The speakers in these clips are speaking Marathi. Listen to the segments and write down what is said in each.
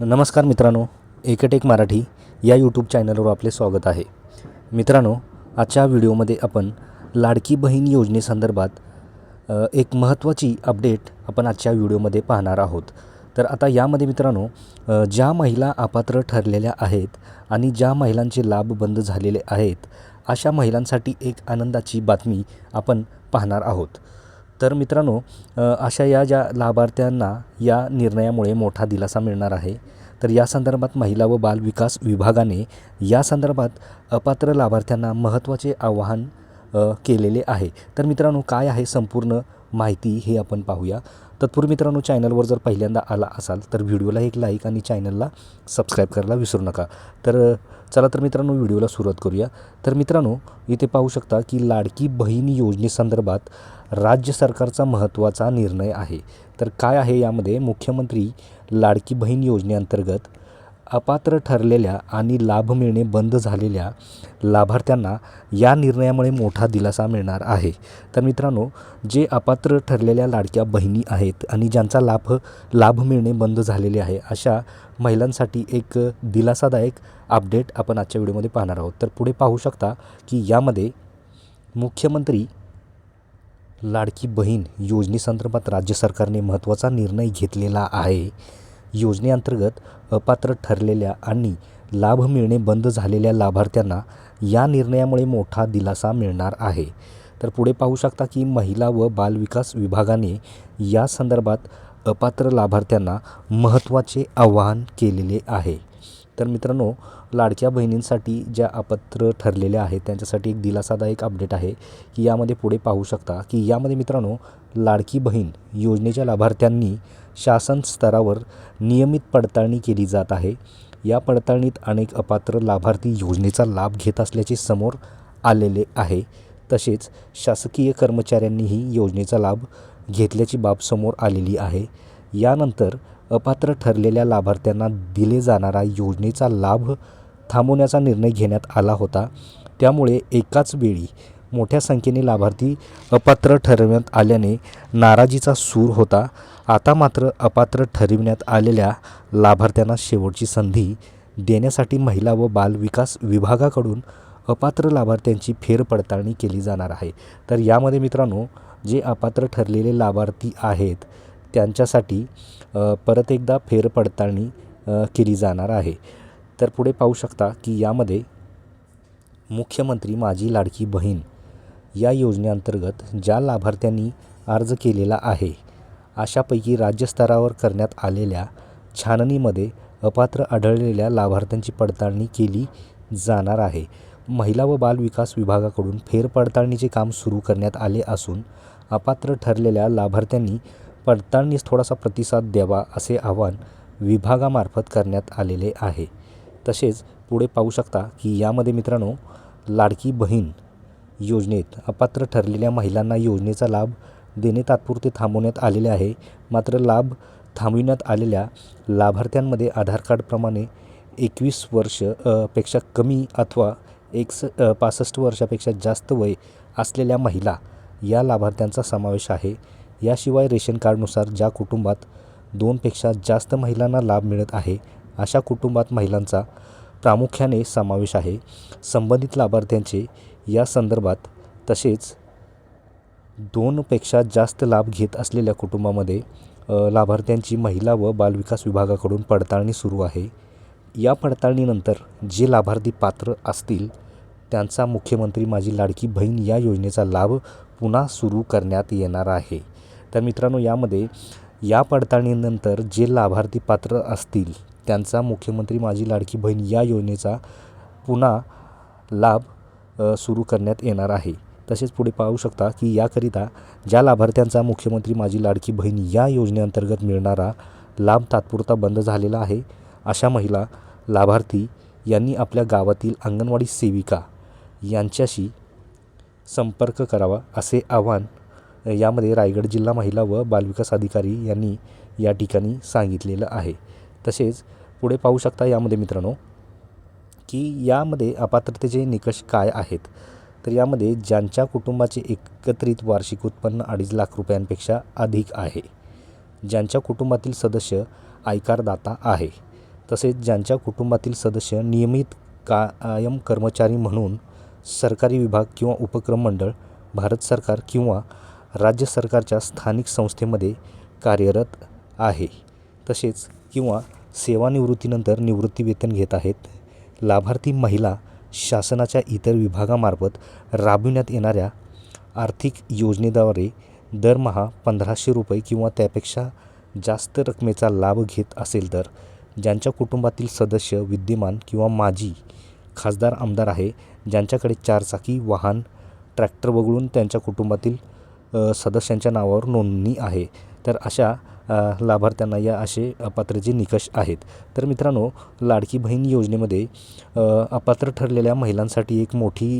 नमस्कार मित्रांनो एकटेक मराठी या यूट्यूब चॅनलवर आपले स्वागत आहे. मित्रांनो आजच्या व्हिडिओमध्ये आपण लाडकी बहीण योजनेसंदर्भात एक महत्त्वाची अपडेट आपण आजच्या व्हिडिओमध्ये पाहणार आहोत. तर आता यामध्ये मित्रांनो ज्या महिला अपात्र ठरलेल्या आहेत आणि ज्या महिलांचे लाभ बंद झालेले आहेत अशा महिलांसाठी एक आनंदाची बातमी आपण पाहणार आहोत. तर मित्रांनो अशा या ज्या लाभार्थ्यांना या निर्णयामुळे मोठा दिलासा मिळणार आहे तर या संदर्भात महिला व बाल विकास विभागाने या संदर्भात अपात्र लाभार्थ्यांना महत्त्वाचे आवाहन केलेले आहे. तर मित्रांनो काय आहे संपूर्ण माहिती हे आपण पाहूया. तत्पूर्वी मित्रांनो चॅनलवर जर पहिल्यांदा आला असाल तर व्हिडिओला एक लाईक आणि चॅनलला सबस्क्राईब करायला विसरू नका. तर चला तर मित्रांनो व्हिडिओला सुरुवात करूया. तर मित्रांनो इथे पाहू शकता की लाडकी बहीण योजनेसंदर्भात राज्य सरकारचा महत्त्वाचा निर्णय आहे. तर काय आहे यामध्ये मुख्यमंत्री लाडकी बहीण योजनेअंतर्गत अपात्र ठरलेल्या आणि लाभ मिळणे बंद झालेल्या लाभार्थ्यांना या निर्णयामुळे मोठा दिलासा मिळणार आहे. तर मित्रांनो जे अपात्र ठरलेल्या लाडक्या बहिणी आहेत आणि ज्यांचा लाभ लाभ मिळणे बंद झालेले आहे अशा महिलांसाठी एक दिलासादायक अपडेट आपण आजच्या व्हिडिओमध्ये पाहणार आहोत. तर पुढे पाहू शकता की यामध्ये मुख्यमंत्री लाडकी बहीण योजनेसंदर्भात राज्य सरकारने महत्त्वाचा निर्णय घेतलेला आहे. योजनेअंतर्गत अपात्र ठरलेल्या आणि लाभ मिळणे बंद झालेल्या लाभार्थ्यांना या निर्णयामुळे मोठा दिलासा मिळणार आहे. तर पुढे पाहू शकता की महिला व बालविकास विभागाने या संदर्भात अपात्र लाभार्थ्यांना महत्त्वाचे आवाहन केलेले आहे. तर मित्रांनो लाडक्या बहिणींसाठी ज्या अपात्र ठरलेल्या आहेत त्यांच्यासाठी एक दिलासादायक अपडेट आहे की यामध्ये पुढे पाहू शकता की यामध्ये मित्रांनो लाडकी बहीण योजनेच्या लाभार्थ्यांनी शासन स्तरावर नियमित पडताळणी केली जात आहे. या पडताळणीत अनेक अपात्र लाभार्थी योजनेचा लाभ घेत असल्याचे समोर आलेले आहे. तसेच शासकीय कर्मचाऱ्यांनीही योजनेचा लाभ घेतल्याची बाब समोर आलेली आहे. यानंतर अपात्र ठरलेल्या लाभार्थ्यांना दिले जाणारा योजनेचा लाभ थांबवण्याचा निर्णय घेण्यात आला होता. त्यामुळे एकाच वेळी मोठ्या संख्येने लाभार्थी अपात्र ठरवण्यात आल्याने नाराजीचा सूर होता. आता मात्र अपात्र ठरविण्यात आलेल्या लाभार्थ्यांना शेवटची संधी देण्यासाठी महिला व बाल विकास विभागाकडून अपात्र लाभार्थ्यांची फेरपडताळणी केली जाणार आहे. तर यामध्ये मित्रांनो जे अपात्र ठरलेले लाभार्थी आहेत त्यांच्यासाठी परत एकदा फेरपडताळणी केली जाणार आहे. तर पुढे पाहू शकता की यामध्ये मुख्यमंत्री माझी लाडकी बहीण या योजनेअंतर्गत ज्या लाभार्थ्यांनी अर्ज केलेला आहे अशापैकी राज्यस्तरावर करण्यात आलेल्या छाननीमध्ये अपात्र आढळलेल्या लाभार्थ्यांची पडताळणी केली जाणार आहे. महिला व बाल विकास विभागाकडून फेरपडताळणीचे काम सुरू करण्यात आले असून अपात्र ठरलेल्या लाभार्थ्यांनी पडताळणीस थोडासा प्रतिसाद द्यावा असे आवाहन विभागामार्फत करण्यात आलेले आहे. तसेच पुढे पाहू शकता की यामध्ये मित्रांनो लाडकी बहीण योजनेत अपात्र ठरलेल्या महिलांना योजनेचा लाभ देणे तात्पुरते थांबवण्यात आलेले आहे. मात्र लाभ थांबविण्यात आलेल्या लाभार्थ्यांमध्ये आधार कार्डप्रमाणे एकवीस वर्षपेक्षा कमी अथवा एकस पासष्ट वर्षापेक्षा जास्त वय असलेल्या महिला या लाभार्थ्यांचा समावेश आहे. याशिवाय रेशन कार्डनुसार ज्या कुटुंबात दोनपेक्षा जास्त महिलांना लाभ मिळत आहे अशा कुटुंबात महिलांचा प्रामुख्याने समावेश आहे. संबंधित लाभार्थ्यांचे या संदर्भात तसेच दोनपेक्षा जास्त लाभ घेत असलेल्या कुटुंबामध्ये लाभार्थ्यांची महिला व बालविकास विभागाकडून पडताळणी सुरू आहे. या पडताळणीनंतर जे लाभार्थी पात्र असतील त्यांचा मुख्यमंत्री माझी लाडकी बहीण या योजनेचा लाभ पुन्हा सुरू करण्यात येणार आहे. तर मित्रांनो यामध्ये या पडताळणीनंतर जे लाभार्थी पात्र असतील त्यांचा मुख्यमंत्री माझी लाडकी बहीण या योजनेचा पुन्हा लाभ सुरू करण्यात येणार आहे. तसेच पुढे पाहू शकता की याकरिता ज्या लाभार्थ्यांचा मुख्यमंत्री माझी लाडकी बहीण या योजनेअंतर्गत मिळणारा लाभ तात्पुरता बंद झालेला आहे अशा महिला लाभार्थी यांनी आपल्या गावातील अंगणवाडी सेविका यांच्याशी संपर्क करावा असे आवाहन यामध्ये रायगड जिल्हा महिला व बालविकास अधिकारी यांनी या ठिकाणी सांगितलेलं आहे. तसेच पुढे पाहू शकता यामध्ये मित्रांनो की यामध्ये अपात्रतेचे निकष काय आहेत? तर यामध्ये ज्यांच्या कुटुंबाचे एकत्रित वार्षिक उत्पन्न अडीच लाख रुपयांपेक्षा अधिक आहे. ज्यांच्या कुटुंबातील सदस्य आयकारदाता आहे. तसेच ज्यांच्या कुटुंबातील सदस्य नियमित कायम कर्मचारी म्हणून सरकारी विभाग किंवा उपक्रम मंडळ भारत सरकार किंवा राज्य सरकारच्या स्थानिक संस्थेमध्ये कार्यरत आहे. तसेच किंवा सेवानिवृत्तीनंतर निवृत्तीवेतन घेत आहेत. लाभार्थी महिला शासनाच्या इतर विभागामार्फत राबविण्यात येणाऱ्या आर्थिक योजनेद्वारे दरमहा पंधराशे रुपये किंवा त्यापेक्षा जास्त रकमेचा लाभ घेत असेल तर ज्यांच्या कुटुंबातील सदस्य विद्यमान किंवा माजी खासदार आमदार आहे ज्यांच्याकडे चारचाकी वाहन ट्रॅक्टर वगळून त्यांच्या कुटुंबातील सदस्यांच्या नावावर नोंदणी आहे तर अशा लाभार्थ्यांना या असे अपात्रचे निकष आहेत. तर मित्रांनो लाडकी बहीण योजनेमध्ये अपात्र ठरलेल्या महिलांसाठी एक मोठी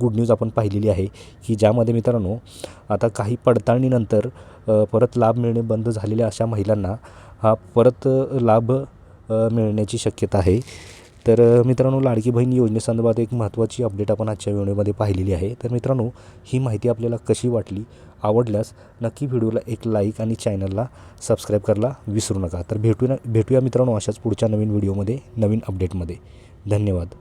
गुड न्यूज आपण पाहिलेली आहे की ज्यामध्ये मित्रांनो आता काही पडताळणीनंतर परत लाभ मिळणे बंद झालेल्या अशा महिलांना हा परत लाभ मिळण्याची शक्यता आहे. तर मित्रांनो लाडकी बहीण योजनेसंदर्भात एक महत्त्वाची अपडेट आपण आजच्या व्हिडिओमध्ये पाहिलेली आहे. तर मित्रांनो ही माहिती आपल्याला कशी वाटली आवडल्यास नक्की व्हिडिओला एक लाईक आणि चॅनलला सबस्क्राईब करायला विसरू नका. तर भेटूया भेटूया मित्रांनो अशाच पुढच्या नवीन व्हिडिओमध्ये नवीन अपडेटमध्ये धन्यवाद.